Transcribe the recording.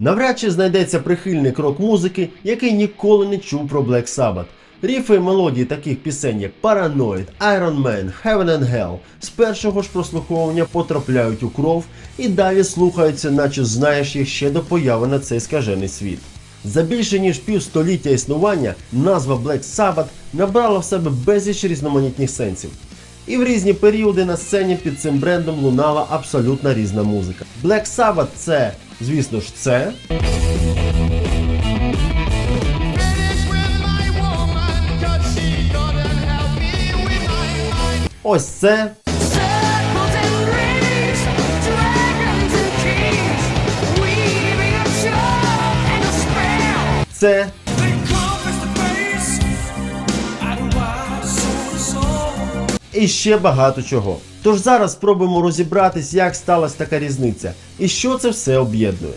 Навряд чи знайдеться прихильник рок-музики, який ніколи не чув про Black Sabbath. Ріфи і мелодії таких пісень, як Paranoid, Iron Man, Heaven and Hell з першого ж прослуховування потрапляють у кров і далі слухаються, наче знаєш їх ще до появи на цей скажений світ. За більше ніж півстоліття існування назва Black Sabbath набрала в себе безліч різноманітних сенсів. І в різні періоди на сцені під цим брендом лунала абсолютно різна музика. Black Sabbath це, звісно ж, це. Finish with my і ще багато чого. Тож зараз спробуємо розібратись, як сталася така різниця і що це все об'єднує.